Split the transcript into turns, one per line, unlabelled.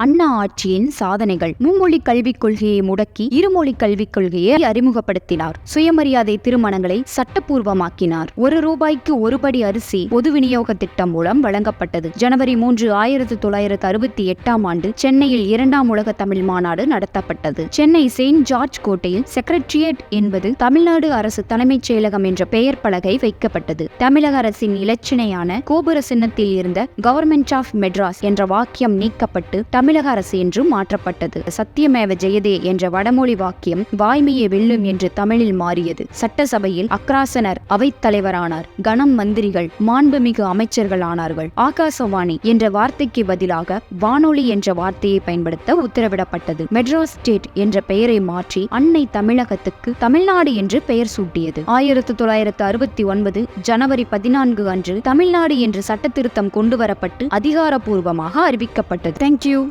அண்ணா ஆட்சியின் சாதனைகள் மும்மொழி கல்விக் கொள்கையை முடக்கி இருமொழி கல்விக் கொள்கையை அறிமுகப்படுத்தினார். சுயமரியாதை திருமணங்களை சட்டப்பூர்வமாக்கினார். ஒரு ரூபாய்க்கு ஒரு படி அரிசி பொது விநியோக திட்டம் மூலம் வழங்கப்பட்டது. ஜனவரி மூன்று ஆயிரத்தி தொள்ளாயிரத்து அறுபத்தி எட்டாம் ஆண்டு சென்னையில் இரண்டாம் உலக தமிழ் மாநாடு நடத்தப்பட்டது. சென்னை செயின்ட் ஜார்ஜ் கோட்டையில் செக்ரட்டரியேட் என்பது தமிழ்நாடு அரசு தலைமைச் செயலகம் என்ற பெயர் பலகை வைக்கப்பட்டது. தமிழக அரசின் இலச்சினையான கோபுர சின்னத்தில் இருந்த கவர்மெண்ட் ஆஃப் மெட்ராஸ் என்ற வாக்கியம் நீக்கப்பட்டு தமிழக அரசு என்று மாற்றப்பட்டது. சத்தியமேவ ஜெயதே என்ற வடமொழி வாக்கியம் வாய்மையை வெல்லும் என்று தமிழில் மாறியது. சட்டசபையில் அக்ராசனர் அவைத்தலைவரானார். கணம் மந்திரிகள் மாண்புமிகு அமைச்சர்கள் ஆனார்கள். ஆகாசவாணி என்ற வார்த்தைக்கு பதிலாக வானொலி என்ற வார்த்தையை பயன்படுத்த உத்தரவிடப்பட்டது. மெட்ராஸ் ஸ்டேட் என்ற பெயரை மாற்றி அன்னை தமிழகத்துக்கு தமிழ்நாடு என்று பெயர் சூட்டியது. ஆயிரத்து தொள்ளாயிரத்து அறுபத்தி ஒன்பது ஜனவரி பதினான்கு அன்று தமிழ்நாடு என்று சட்டத்திருத்தம் கொண்டுவரப்பட்டு அதிகாரப்பூர்வமாக அறிவிக்கப்பட்டது. தேங்க்யூ